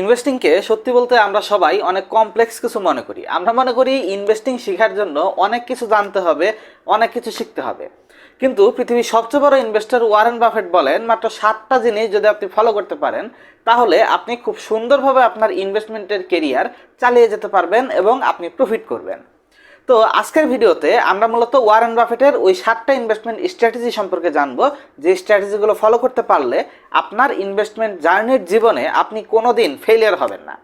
ইনভেস্টিংকে সত্যি বলতে আমরা সবাই অনেক কমপ্লেক্স কিছু মনে করি। আমরা মনে করি ইনভেস্টিং শেখার জন্য অনেক কিছু জানতে হবে, অনেক কিছু শিখতে হবে। কিন্তু পৃথিবীর সবচেয়ে বড় ইনভেস্টর ওয়ারেন বাফেট বলেন, মাত্র সাতটা জিনিস যদি আপনি ফলো করতে পারেন, তাহলে আপনি খুব সুন্দরভাবে আপনার ইনভেস্টমেন্টের কেরিয়ার চালিয়ে যেতে পারবেন এবং আপনি প্রফিট করবেন। তো আজকের ভিডিওতে আমরা মূলত ওয়ারেন বাফেটের ওই সাতটা ইনভেস্টমেন্ট স্ট্র্যাটেজি সম্পর্কে জানব। যে স্ট্র্যাটেজিগুলো ফলো করতে পারলে আপনার ইনভেস্টমেন্ট জার্নির জীবনে আপনি কোনো দিন ফেলিয়ার হবেন না।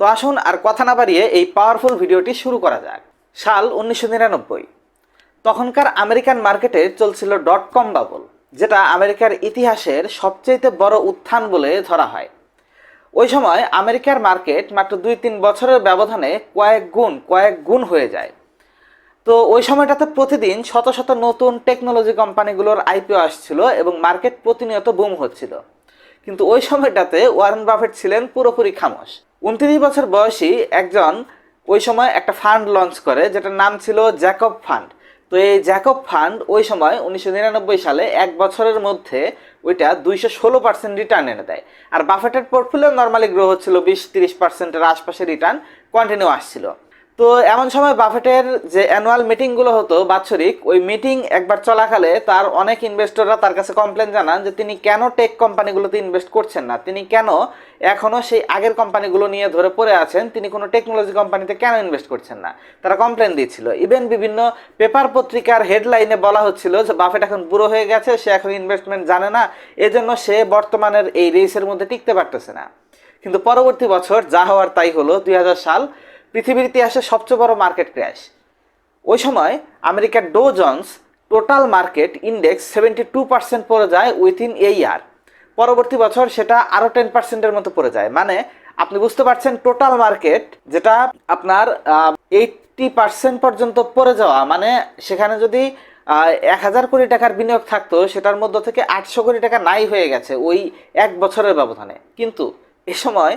তো আসুন আর কথা না বাড়িয়ে এই পাওয়ারফুল ভিডিওটি শুরু করা যাক। সাল উনিশশো নিরানব্বই। তখনকার আমেরিকান মার্কেটে চলছিল ডট কম বাবল যেটা আমেরিকার ইতিহাসের সবচেয়ে বড় উত্থান বলে ধরা হয়। ওই সময় আমেরিকার মার্কেট মাত্র দুই তিন বছরের ব্যবধানে কয়েক গুণ কয়েক গুণ হয়ে যায়। তো ওই সময়টাতে প্রতিদিন শত শত নতুন টেকনোলজি কোম্পানিগুলোর আইপিও আসছিল এবং মার্কেট প্রতিনিয়ত বুম হচ্ছিল। কিন্তু ওই সময়টাতে ওয়ারেন বাফেট ছিলেন পুরোপুরি খামোশ। উনত্রিশ বছর বয়সী একজন ওই সময় একটা ফান্ড লঞ্চ করে, যেটার নাম ছিল জ্যাকব ফান্ড তো এই জ্যাকব ফান্ড ওই সময় উনিশশো নিরানব্বই সালে এক বছরের মধ্যে ওইটা দুইশো ষোলো পার্সেন্ট রিটার্ন এনে দেয়। আর বাফেটের পোর্টফোলিও নর্মালি গ্রো হচ্ছিল বিশ তিরিশ পার্সেন্টের আশপাশে রিটার্ন কন্টিনিউ আসছিল। তো এমন সময় বাফেটের যে অ্যানুয়াল মিটিংগুলো হতো বাৎসরিক, ওই মিটিং একবার চলাকালে তার অনেক ইনভেস্টররা তার কাছে কমপ্লেন জানান যে তিনি কেন টেক কোম্পানিগুলোতে ইনভেস্ট করছেন না? তিনি কেন এখনও সেই আগের কোম্পানিগুলো নিয়ে ধরে পড়ে আছেন? তিনি কোনো টেকনোলজি কোম্পানিতে কেন ইনভেস্ট করছেন না? তারা কমপ্লেন দিচ্ছিল। ইভেন বিভিন্ন পেপার পত্রিকার হেডলাইনে বলা হচ্ছিল যে বাফেট এখন বুড়ো হয়ে গেছে, সে এখন ইনভেস্টমেন্ট জানে না, এজন্য সে বর্তমানের এই রেসের মধ্যে টিকতে পারতেছে না। কিন্তু পরবর্তী বছর যা হওয়ার তাই হলো, দুই হাজার সাল পৃথিবীর ইতিহাসে সবচেয়ে বড় মার্কেট ক্র্যাশ। ওই সময় আমেরিকার Dow Jones total market index seventy two percent পড়ে যায় উইথিন এ ইয়ার। পরবর্তী বছর সেটা আরও টেন পার্সেন্টের মতো পড়ে যায়। মানে আপনি বুঝতে পারছেন টোটাল মার্কেট যেটা আপনার এইটটি পার্সেন্ট পর্যন্ত পড়ে যাওয়া। মানে সেখানে যদি এক হাজার কোটি টাকার বিনিয়োগ থাকতো, সেটার মধ্য থেকে আটশো কোটি টাকা নাই হয়ে গেছে ওই এক বছরের ব্যবধানে। কিন্তু এ সময়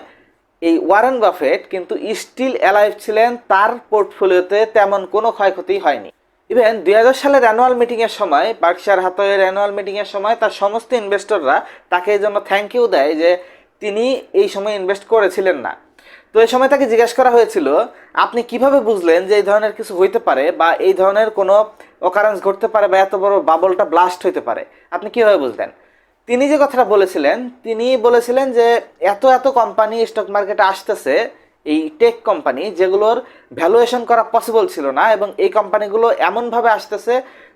এই ওয়ারেন বাফেট কিন্তু স্টিল অ্যালাইভ ছিলেন, তার পোর্টফোলিওতে তেমন কোনো ক্ষয়ক্ষতি হয়নি। ইভেন দুই হাজার সালের অ্যানুয়াল মিটিংয়ের সময় বার্কশার হাতয়ের অ্যানুয়াল মিটিংয়ের সময় তার সমস্ত ইনভেস্টররা তাকে এই জন্য থ্যাংক ইউ দেয় যে তিনি এই সময় ইনভেস্ট করেছিলেন না। তো এই সময় তাকে জিজ্ঞেস করা হয়েছিল, আপনি কীভাবে বুঝলেন যে এই ধরনের কিছু হইতে পারে বা এই ধরনের কোনো অকারেন্স ঘটতে পারে বা এত বড় বাবলটা ব্লাস্ট হইতে পারে? আপনি কীভাবে বুঝলেন? তিনি যে কথাটা বলেছিলেন, তিনি বলেছিলেন যে এত এত কোম্পানি স্টক মার্কেটে আসতেছে, এই টেক কোম্পানি যেগুলোর ভ্যালুয়েশন করা পসিবল ছিল না এবং এই কোম্পানিগুলো এমনভাবে আসতেছে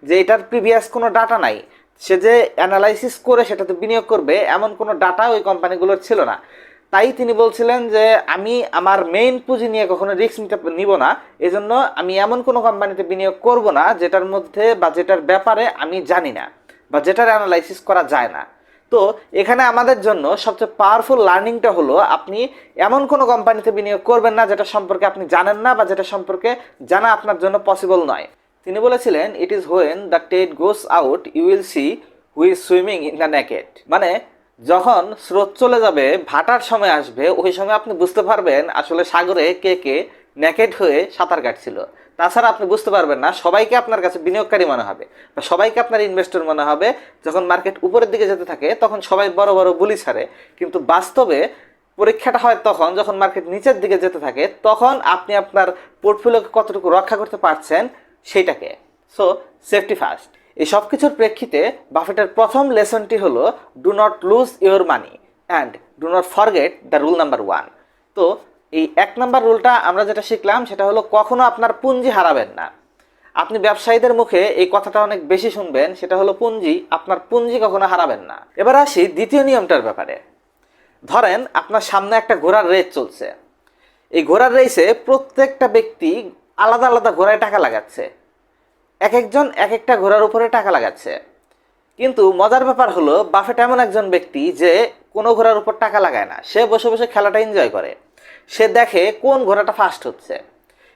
যে এটার প্রিভিয়াস কোনো ডাটা নাই। সে যে অ্যানালাইসিস করে সেটাতে বিনিয়োগ করবে, এমন কোনো ডাটা ওই কোম্পানিগুলোর ছিল না। তাই তিনি বলছিলেন যে আমি আমার মেইন পুঁজি নিয়ে কখনো রিস্ক নিতে নিব না, এজন্য আমি এমন কোনো কোম্পানিতে বিনিয়োগ করব না, যেটার মধ্যে বা যেটার ব্যাপারে আমি জানি না বা যেটার অ্যানালাইসিস করা যায় না। তো এখানে আমাদের জন্য সবচেয়ে পাওয়ারফুল লার্নিংটা হলো আপনি এমন কোনো কোম্পানিতে বিনিয়োগ করবেন না যেটা সম্পর্কে আপনি জানেন না বা যেটা সম্পর্কে জানা আপনার জন্য পসিবল নয়। তিনি বলেছিলেন it is when the tide goes out you will see who's swimming in the naked মানে যখন স্রোত চলে যাবে, ভাটার সময় আসবে, ওই সময় আপনি বুঝতে পারবেন আসলে সাগরে কে কে নেকেট হয়ে সাঁতার কাটছিল। তাছাড়া আপনি বুঝতে পারবেন না, সবাইকে আপনার কাছে বিনিয়োগকারী মনে হবে। বা সবাইকে আপনার ইনভেস্টর মনে হবে, যখন মার্কেট উপরের দিকে যেতে থাকে, তখন সবাই বড় বড় বুলি ছাড়ে। কিন্তু বাস্তবে পরীক্ষাটা হয় তখন, যখন মার্কেট নিচের দিকে যেতে থাকে, তখন আপনি আপনার পোর্টফোলিওকে কতটুকু রক্ষা করতে পারছেন সেইটাকে। সো সেফটি ফার্স্ট এই সব কিছুর প্রেক্ষিতে বাফেটের প্রথম লেসনটি হলো do not lose your money and do not forget the rule number one তো এই এক নাম্বার রুলটা আমরা যেটা শিখলাম সেটা হলো কখনো আপনার পুঁজি হারাবেন না। আপনি ব্যবসায়ীদের মুখে এই কথাটা অনেক বেশি শুনবেন, সেটা হলো পুঁজি, আপনার পুঁজি কখনো হারাবেন না। এবার আসি দ্বিতীয় নিয়মটার ব্যাপারে। ধরেন আপনার সামনে একটা ঘোড়ার রেস চলছে। এই ঘোড়ার রেসে প্রত্যেকটা ব্যক্তি আলাদা আলাদা ঘোড়ায় টাকা লাগাচ্ছে। এক একজন এক একটা ঘোড়ার উপরে টাকা লাগাচ্ছে। কিন্তু মজার ব্যাপার হলো বাফেট এমন একজন ব্যক্তি যে কোনো ঘোড়ার উপর টাকা লাগায় না। সে বসে বসে খেলাটা এনজয় করে। সে দেখে কোন ঘোড়াটা ফার্স্ট হচ্ছে।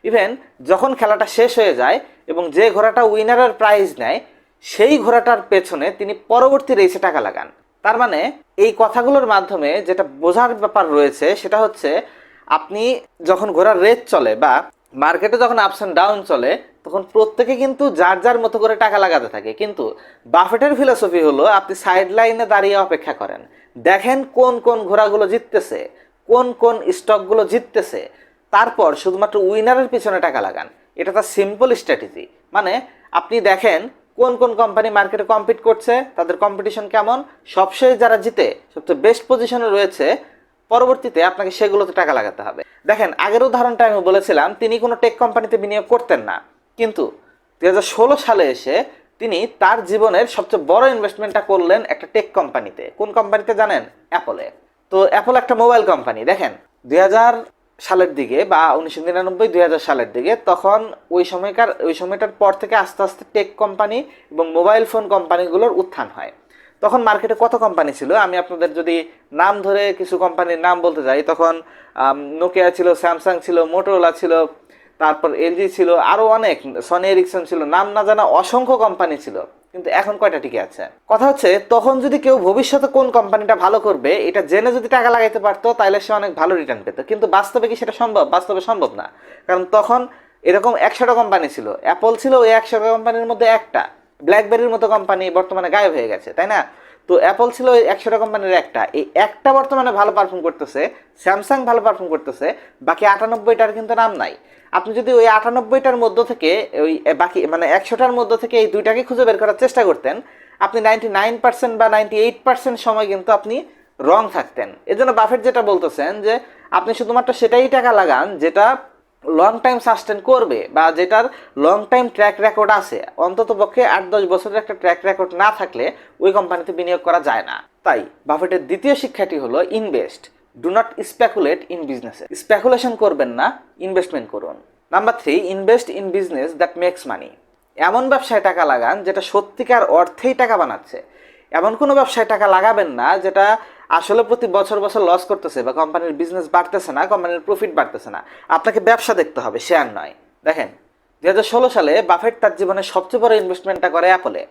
ইভেন যখন খেলাটা শেষ হয়ে যায় এবং যে ঘোড়াটা উইনারের প্রাইজ নেয়, সেই ঘোড়াটার পেছনে তিনি পরবর্তী রেসে টাকা লাগান। তার মানে এই কথাগুলোর মাধ্যমে যেটা বোঝার ব্যাপার রয়েছে, সেটা হচ্ছে আপনি যখন ঘোড়ার রেস চলে বা মার্কেটে যখন আপস অ্যান্ড ডাউন চলে তখন প্রত্যেকে কিন্তু যার যার মতো করে টাকা লাগাতে থাকে। কিন্তু বাফেটের ফিলোসফি হলো, আপনি সাইড লাইনে দাঁড়িয়ে অপেক্ষা করেন। দেখেন কোন কোন ঘোড়াগুলো জিততেছে, কোন কোন স্টকগুলো জিততেছে। তারপর শুধুমাত্র উইনারের পিছনে টাকা লাগান। এটা তার সিম্পল স্ট্র্যাটেজি মানে আপনি দেখেন কোন কোন কোম্পানি মার্কেটে কম্পিট করছে, তাদের কম্পিটিশন কেমন। সবশেষে যারা জিতে, সবচেয়ে বেস্ট পজিশনে রয়েছে, পরবর্তীতে আপনাকে সেগুলোতে টাকা লাগাতে হবে। দেখেন, আগের উদাহরণটা আমি বলেছিলাম, তিনি কোনো টেক কোম্পানিতে বিনিয়োগ করতেন না। কিন্তু দু হাজার ষোলো সালে এসে তিনি তার জীবনের সবচেয়ে বড় ইনভেস্টমেন্টটা করলেন একটা টেক কোম্পানিতে কোন কোম্পানিতে জানেন? অ্যাপলে তো অ্যাপল একটা মোবাইল কোম্পানি দেখেন। দুই হাজার সালের দিকে বা উনিশশো নিরানব্বই, দুই সালের দিকে তখন ওই সময়কার, ওই সময়টার পর থেকে আস্তে আস্তে টেক কোম্পানি এবং মোবাইল ফোন কোম্পানিগুলোর উত্থান হয়। তখন মার্কেটে কত কোম্পানি ছিল? আমি আপনাদের যদি নাম ধরে কিছু কোম্পানির নাম বলতে যাই তখন নোকিয়া ছিল স্যামসাং ছিল মোটোরোলা ছিল তারপর এলজি ছিল আরও অনেক সনি এরিকসন ছিল, নাম না জানা অসংখ্য কোম্পানি ছিল, কিন্তু এখন কয়টা টিকে আছে? কথা হচ্ছে, তখন যদি কেউ ভবিষ্যতে কোন কোম্পানিটা ভালো করবে, এটা জেনে যদি টাকা লাগাইতে পারতো তাহলে সে অনেক ভালো রিটার্ন পেত। কিন্তু বাস্তবে কি সেটা সম্ভব? বাস্তবে সম্ভব না। কারণ তখন এরকম একশোটা কোম্পানি ছিল। অ্যাপল ছিল ওই একশোটা কোম্পানির মধ্যে একটা। ব্ল্যাকবেরির মতো কোম্পানি বর্তমানে গায়েব হয়ে গেছে, তাই না? তো অ্যাপল ছিল ওই একশোটা কোম্পানির একটা। এই একটা বর্তমানে ভালো পারফর্ম করতেছে স্যামসাং ভালো পারফর্ম করতেছে, বাকি আটানব্বইটার কিন্তু নাম নাই। আপনি যদি ওই আটানব্বইটার মধ্য থেকে ওই বাকি মানে একশোটার মধ্য থেকে এই দুইটাকে খুঁজে বের করার চেষ্টা করতেন, আপনি নাইনটি নাইন পার্সেন্ট বা নাইনটি এইট পার্সেন্ট সময় কিন্তু আপনি রং থাকতেন। এজন্য বাফেট যেটা বলতেছেন যে, আপনি শুধুমাত্র সেটাই টাকা লাগান যেটা লং টাইম সাস্টেন করবে বা যেটার লং টাইম ট্র্যাক রেকর্ড আছে অন্তত পক্ষে আট দশ বছরের একটা ট্র্যাক রেকর্ড না থাকলে ওই কোম্পানিতে বিনিয়োগ করা যায় না। তাই বাফেটের দ্বিতীয় শিক্ষাটি হলো invest do not speculate in business speculation করবেন না ইনভেস্টমেন্ট করুন। Number three invest in business that makes money এমন ব্যবসায় টাকা লাগান যেটা সত্যিকার অর্থেই টাকা বানাচ্ছে। এমন কোনো ব্যবসায় টাকা লাগাবেন না যেটা আসলে প্রতি বছর বছর লস করতেছে বা কোম্পানির বিজনেস বাড়তেছে না কোম্পানির প্রফিট বাড়তেছে না। আপনাকে ব্যবসা দেখতে হবে শেয়ার নয়। দেখেন দু হাজার ষোলো সালে বাফেট তার জীবনের সবচেয়ে বড় ইনভেস্টমেন্টটা করে অ্যাপলে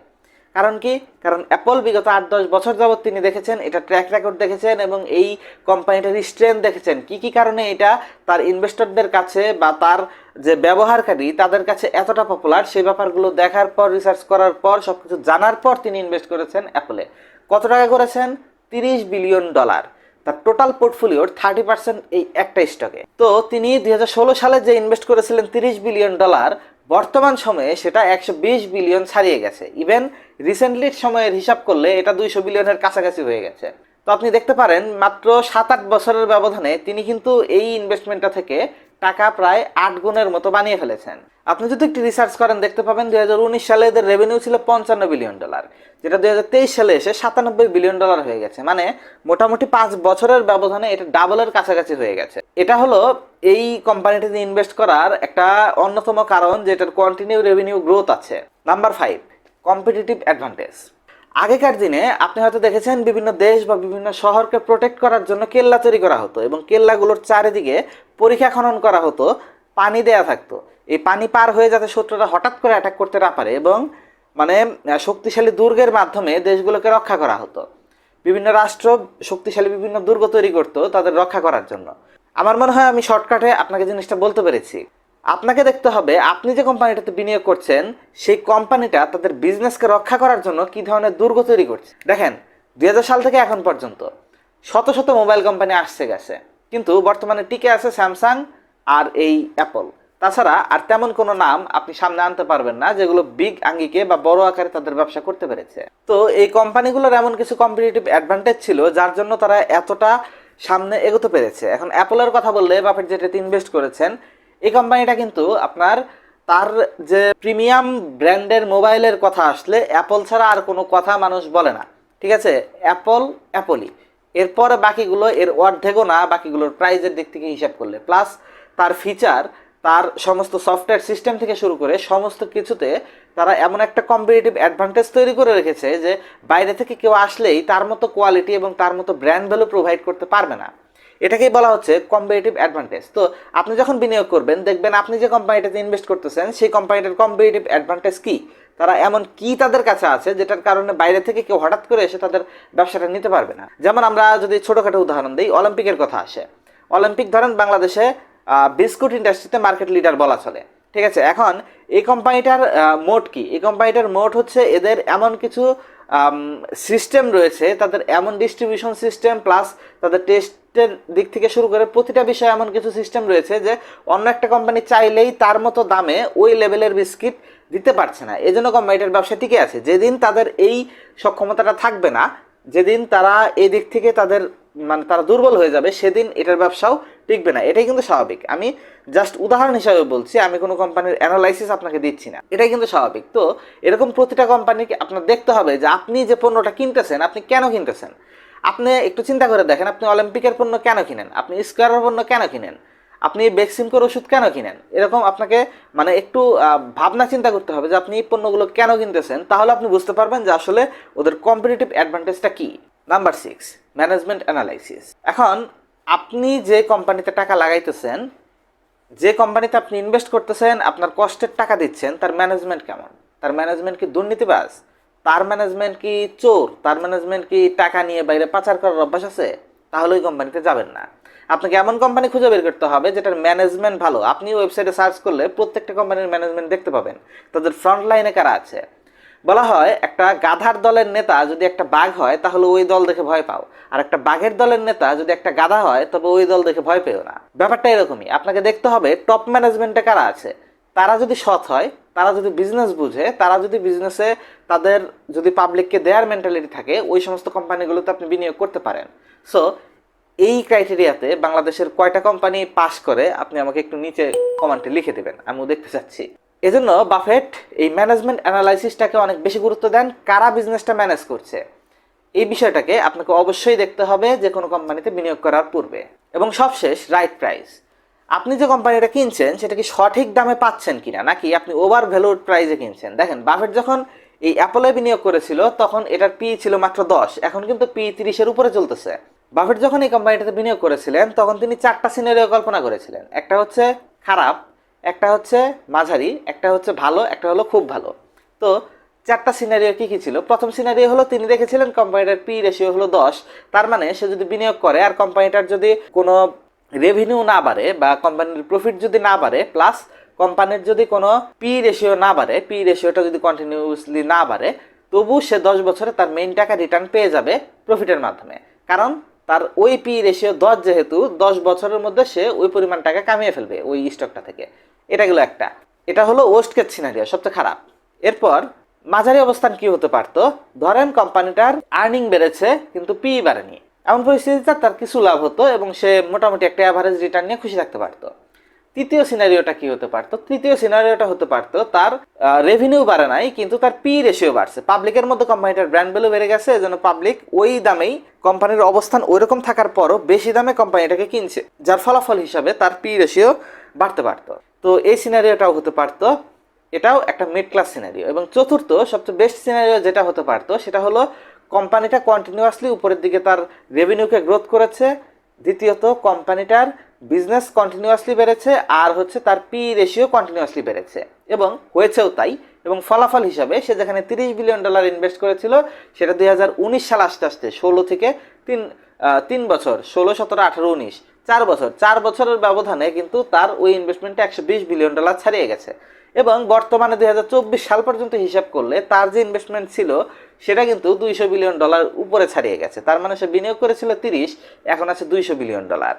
কারণ কি? কারণ অ্যাপল বিগত আট দশ বছর যাবৎ তিনি দেখেছেন, এটা ট্র্যাক রেকর্ড দেখেছেন এবং এই কোম্পানিটার স্ট্রেংথ দেখেছেন। কি কি কারণে এটা তার ইনভেস্টরদের কাছে বা তার যে ব্যবহারকারী, তাদের কাছে এতটা পপুলার সেই ব্যাপারগুলো দেখার পর রিসার্চ করার পর সব কিছু জানার পর তিনি ইনভেস্ট করেছেন অ্যাপলে কত টাকা করেছেন? তিরিশ বিলিয়ন ডলার। তার টোটাল পোর্টফোলিওর থার্টি পার্সেন্ট এই একটা স্টকে তো তিনি দুই হাজার ষোলো সালে যে ইনভেস্ট করেছিলেন তিরিশ বিলিয়ন ডলার, বর্তমান সময়ে সেটা একশো বিশ বিলিয়ন ছাড়িয়ে গেছে। ইভেন রিসেন্টলি সময়ের হিসাব করলে এটা দুইশো বিলিয়নের কাছাকাছি হয়ে গেছে। তো আপনি দেখতে পারেন, মাত্র সাত আট বছরের ব্যবধানে তিনি কিন্তু এই ইনভেস্টমেন্টটা থেকে টাকা প্রায় আট গুণের মতো বানিয়ে ফেলেছেন। আপনি যদি একটু রিসার্চ করেন, দেখতে পাবেন দুই সালে এদের রেভিনিউ ছিল পঞ্চান্ন বিলিয়ন ডলার যেটা দুই সালে এসে সাতানব্বই বিলিয়ন ডলার হয়ে গেছে। মানে মোটামুটি পাঁচ বছরের ব্যবধানে এটা ডাবলের কাছাকাছি হয়ে গেছে। এটা হলো এই কোম্পানিটিতে ইনভেস্ট করার একটা অন্যতম কারণ যেটার কন্টিনিউ রেভিনিউ গ্রোথ আছে। নাম্বার ফাইভ কম্পিটিটিভ অ্যাডভান্টেজ আগেকার দিনে আপনি হয়তো দেখেছেন বিভিন্ন দেশ বা বিভিন্ন শহরকে প্রোটেক্ট করার জন্য কেল্লা তৈরি করা হতো এবং কেল্লাগুলোর চারিদিকে পরীক্ষা খনন করা হতো, পানি দেয়া থাকতো। এই পানি পার হয়ে যাতে শত্রুরা হঠাৎ করে অ্যাটাক করতে না পারে এবং মানে শক্তিশালী দুর্গের মাধ্যমে দেশগুলোকে রক্ষা করা হতো। বিভিন্ন রাষ্ট্র শক্তিশালী বিভিন্ন দুর্গ তৈরি করতো তাদের রক্ষা করার জন্য। আমার মনে হয় আমি শর্টকাটে আপনাকে জিনিসটা বলতে পেরেছি। আপনাকে দেখতে হবে, আপনি যে কোম্পানিটাতে বিনিয়োগ করছেন, সেই কোম্পানিটা তাদের বিজনেসকে রক্ষা করার জন্য কি ধরনের দুর্গ তৈরি করছে। দেখেন দু হাজার সাল থেকে এখন পর্যন্ত শত শত মোবাইল কোম্পানি আসছে গেছে, কিন্তু বর্তমানে টিকে আছে স্যামসাং আর এই অ্যাপল তাছাড়া আর তেমন কোনো নাম আপনি সামনে আনতে পারবেন না, যেগুলো বিগ আঙ্গিকে বা বড় আকারে তাদের ব্যবসা করতে পেরেছে। তো এই কোম্পানিগুলোর এমন কিছু কম্পিটিটিভ অ্যাডভান্টেজ ছিল, যার জন্য তারা এতটা সামনে এগোতে পেরেছে। এখন অ্যাপলের কথা বললে বাফেট যেটাতে ইনভেস্ট করেছেন এই কোম্পানিটা কিন্তু আপনার তার যে প্রিমিয়াম ব্র্যান্ডের মোবাইলের কথা আসলে অ্যাপল ছাড়া আর কোনো কথা মানুষ বলে না। ঠিক আছে? অ্যাপল অ্যাপলই এরপরে বাকিগুলো এর অর্ধেকও না, বাকিগুলোর প্রাইজের দিক থেকে হিসাব করলে। প্লাস তার ফিচার তার সমস্ত সফটওয়্যার সিস্টেম থেকে শুরু করে সমস্ত কিছুতে তারা এমন একটা কম্পিটিটিভ অ্যাডভান্টেজ তৈরি করে রেখেছে যে বাইরে থেকে কেউ আসলেই তার মতো কোয়ালিটি এবং তার মতো ব্র্যান্ড ভ্যালু প্রোভাইড করতে পারবে না। এটাকেই বলা হচ্ছে কম্পিটিটিভ অ্যাডভান্টেজ তো আপনি যখন বিনিয়োগ করবেন, দেখবেন আপনি যে কোম্পানিটাতে ইনভেস্ট করতেছেন, সেই কোম্পানিটার কম্পিটিটিভ অ্যাডভান্টেজ কী? তারা এমন কি তাদের কাছে আছে, যেটার কারণে বাইরে থেকে কেউ হঠাৎ করে এসে তাদের ব্যবসাটা নিতে পারবে না? যেমন আমরা যদি ছোটোখাটো উদাহরণ দিই অলিম্পিকের কথা আসে। অলিম্পিক ধরেন বাংলাদেশে বিস্কুট ইন্ডাস্ট্রিতে মার্কেট লিডার বলা চলে। ঠিক আছে? এখন এই কোম্পানিটার মোট কি? এই কোম্পানিটার মোট হচ্ছে এদের এমন কিছু সিস্টেম রয়েছে, তাদের এমন ডিস্ট্রিবিউশন সিস্টেম প্লাস তাদের টেস্টের দিক থেকে শুরু করে প্রতিটা বিষয়ে এমন কিছু সিস্টেম রয়েছে যে অন্য একটা কোম্পানি চাইলেই তার মতো দামে ওই লেভেলের বিস্কিট দিতে পারছে না। এই জন্য কোম্পানিটার ব্যবসা টিকে আছে। যেদিন তাদের এই সক্ষমতাটা থাকবে না, যেদিন তারা এই দিক থেকে তাদের মানে তারা দুর্বল হয়ে যাবে, সেদিন এটার ব্যবসাও টিকবে না। এটাই কিন্তু স্বাভাবিক। আমি জাস্ট উদাহরণ হিসাবে বলছি, আমি কোনো কোম্পানির অ্যানালাইসিস আপনাকে দিচ্ছি না। এটাই কিন্তু স্বাভাবিক। তো এরকম প্রতিটা কোম্পানিকে আপনার দেখতে হবে যে আপনি যে পণ্যটা কিনতেছেন, আপনি কেন কিনতেছেন? আপনি একটু চিন্তা করে দেখেন, আপনি অলিম্পিকের পণ্য কেন কিনেন? আপনি স্কোয়ারের পণ্য কেন কিনেন? আপনি বেক্সিমকোর ওষুধ কেন কিনেন? এরকম আপনাকে মানে একটু ভাবনা চিন্তা করতে হবে যে আপনি এই পণ্যগুলো কেন কিনতেছেন? তাহলে আপনি বুঝতে পারবেন যে আসলে ওদের কম্পিটিটিভ অ্যাডভান্টেজটা কি। নাম্বার সিক্স ম্যানেজমেন্ট অ্যানালাইসিস এখন আপনি যে কোম্পানিতে টাকা লাগাইতেছেন, যে কোম্পানিতে আপনি ইনভেস্ট করতেছেন, আপনার কষ্টের টাকা দিচ্ছেন, তার ম্যানেজমেন্ট কেমন? তার ম্যানেজমেন্ট কি দুর্নীতিবাজ? তার ম্যানেজমেন্ট কি চোর? তার ম্যানেজমেন্ট কি টাকা নিয়ে বাইরে পাচার করার অভ্যাস আছে? তাহলে ওই কোম্পানিতে যাবেন না। আপনাকে এমন কোম্পানি খুঁজে বের করতে হবে যেটার ম্যানেজমেন্ট ভালো। আপনি ওয়েবসাইটে সার্চ করলে প্রত্যেকটা কোম্পানির ম্যানেজমেন্ট দেখতে পাবেন। তাদের ফ্রন্ট লাইনে কারা আছে? বলা হয় একটা গাধার দলের নেতা যদি একটা বাঘ হয়, তাহলে ওই দল দেখে ভয় পাও। আর একটা বাঘের দলের নেতা যদি একটা গাধা হয়, তবে ওই দল দেখে ভয় পেও না। ব্যাপারটা এরকমই। আপনাকে দেখতে হবে টপ ম্যানেজমেন্টে কারা আছে। তারা যদি সৎ হয়, তারা যদি বিজনেস বুঝে, তারা যদি বিজনেসে তাদের যদি পাবলিককে দেয়ার মেন্টালিটি থাকে, ওই সমস্ত কোম্পানিগুলোতে আপনি বিনিয়োগ করতে পারেন। সো এই ক্রাইটেরিয়াতে বাংলাদেশের কয়টা কোম্পানি পাস করে, আপনি আমাকে একটু নিচে কমেন্টে লিখে দেবেন। আমিও দেখতে চাচ্ছি। এজন্য বাফেট এই ম্যানেজমেন্ট অ্যানালাইসিসটাকে অনেক বেশি গুরুত্ব দেন, কারা বিজনেসটা ম্যানেজ করছে। এই বিষয়টাকে আপনাকে অবশ্যই দেখতে হবে যে কোনো কোম্পানিতে বিনিয়োগ করার পূর্বে। এবং সবশেষ রাইট প্রাইস আপনি যে কোম্পানিটা কিনছেন, সেটা কি সঠিক দামে পাচ্ছেন কিনা, নাকি আপনি ওভার ভ্যালুড প্রাইসে কিনছেন? দেখেন, বাফেট যখন এই অ্যাপলে বিনিয়োগ করেছিল, তখন এটার পি ছিল মাত্র দশ, এখন কিন্তু পি তিরিশের উপরে চলতেছে। বাফেট যখন এই কোম্পানিটাতে বিনিয়োগ করেছিলেন, তখন তিনি চারটা সিনারিও কল্পনা করেছিলেন। একটা হচ্ছে খারাপ একটা হচ্ছে মাঝারি, একটা হচ্ছে ভালো, একটা হলো খুব ভালো। তো চারটা সিনারিও কি কি ছিল? প্রথম সিনারিও হলো তিনি দেখেছিলেন কোম্পানিটার পি রেশিও হলো দশ, তার মানে সে যদি বিনিয়োগ করে আর কোম্পানিটার যদি কোনো রেভিনিউ না বাড়ে বা কোম্পানির প্রফিট যদি না বাড়ে প্লাস কোম্পানির যদি কোনো পি রেশিও না বাড়ে পি রেশিওটা যদি কন্টিনিউসলি না বাড়ে, তবু সে দশ বছরে তার মেইন টাকা রিটার্ন পেয়ে যাবে প্রফিটের মাধ্যমে। কারণ তার ওই পি রেশিও দশ যেহেতু, দশ বছরের মধ্যে সে ওই পরিমাণ টাকা কামিয়ে ফেলবে ওই স্টকটা থেকে। এটা গেল একটা। এটা হলো ওয়েস্ট কেস সিনারিও সবচেয়ে খারাপ। এরপর, মাঝারি অবস্থান কি হতে পারতো? ধরেন কোম্পানিটার আর্নিং বেড়েছে, কিন্তু পি বাড়েনি। এমন পরিস্থিতিতে তার কিছু লাভ হতো এবং সে মোটামুটি একটা অ্যাভারেজ রিটার্ন নিয়ে খুশি থাকতে পারতো। তৃতীয় সিনারিওটা কি হতে পারতো? তৃতীয় সিনারিওটা হতে পারতো, তার রেভিনিউ বাড়ে নাই, কিন্তু তার পি রেশিও বাড়ছে। পাবলিকের মধ্যে কোম্পানিটার ব্র্যান্ড ভ্যালু বেড়ে গেছে, এজন্য পাবলিক ওই দামেই কোম্পানির অবস্থান ওইরকম থাকার পরও বেশি দামে কোম্পানিটাকে কিনছে, যার ফলাফল হিসাবে তার পি রেশিও বাড়তে পারতো। তো এই সিনারিওটাও হতে পারতো, এটাও একটা মিড ক্লাস সিনারিও এবং চতুর্থ, সবচেয়ে বেস্ট সিনারিও যেটা হতে পারতো, সেটা হলো কোম্পানিটা কন্টিনিউয়াসলি উপরের দিকে তার রেভিনিউকে গ্রোথ করেছে, দ্বিতীয়ত কোম্পানিটার বিজনেস কন্টিনিউয়াসলি বেড়েছে, আর হচ্ছে তার পি রেশিও কন্টিনিউয়াসলি বেড়েছে। এবং হয়েছেও তাই, এবং ফলাফল হিসাবে সে যেখানে তিরিশ বিলিয়ন ডলার ইনভেস্ট করেছিল, সেটা দুই হাজার উনিশ সাল আস্তে আস্তে, ষোলো থেকে তিন তিন বছর, ষোলো, সতেরো, আঠারো, উনিশ, চার বছর। চার বছরের ব্যবধানে কিন্তু তার ওই ইনভেস্টমেন্টটা একশো বিশ বিলিয়ন ডলার ছাড়িয়ে গেছে। এবং বর্তমানে দুই হাজার চব্বিশ সাল পর্যন্ত হিসাব করলে তার যে ইনভেস্টমেন্ট ছিল, সেটা কিন্তু দুইশো বিলিয়ন ডলার উপরে ছাড়িয়ে গেছে। তার মানে সে বিনিয়োগ করেছিল তিরিশ, এখন আছে দুইশো বিলিয়ন ডলার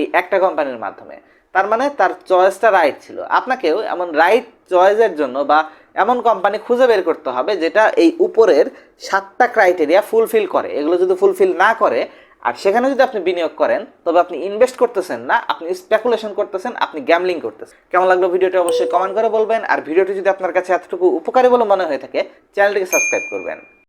এই একটা কোম্পানির মাধ্যমে। তার মানে তার চয়েসটা রাইট ছিল। আপনাকেও এমন রাইট চয়েসের জন্য বা এমন কোম্পানি খুঁজে বের করতে হবে যেটা এই উপরের সাতটা ক্রাইটেরিয়া ফুলফিল করে। এগুলো যদি ফুলফিল না করে আর সেখানে যদি আপনি বিনিয়োগ করেন, তবে আপনি ইনভেস্ট করতেছেন না, আপনি স্পেকুলেশন করতেছেন, আপনি গ্যামলিং করতেছেন। কেমন লাগল ভিডিওটি অবশ্যই কমেন্ট করে বলবেন, আর ভিডিওটি যদি আপনার কাছে এতটুকু উপকারী বলে মনে হয়ে থাকে, চ্যানেলটিকে সাবস্ক্রাইব করবেন।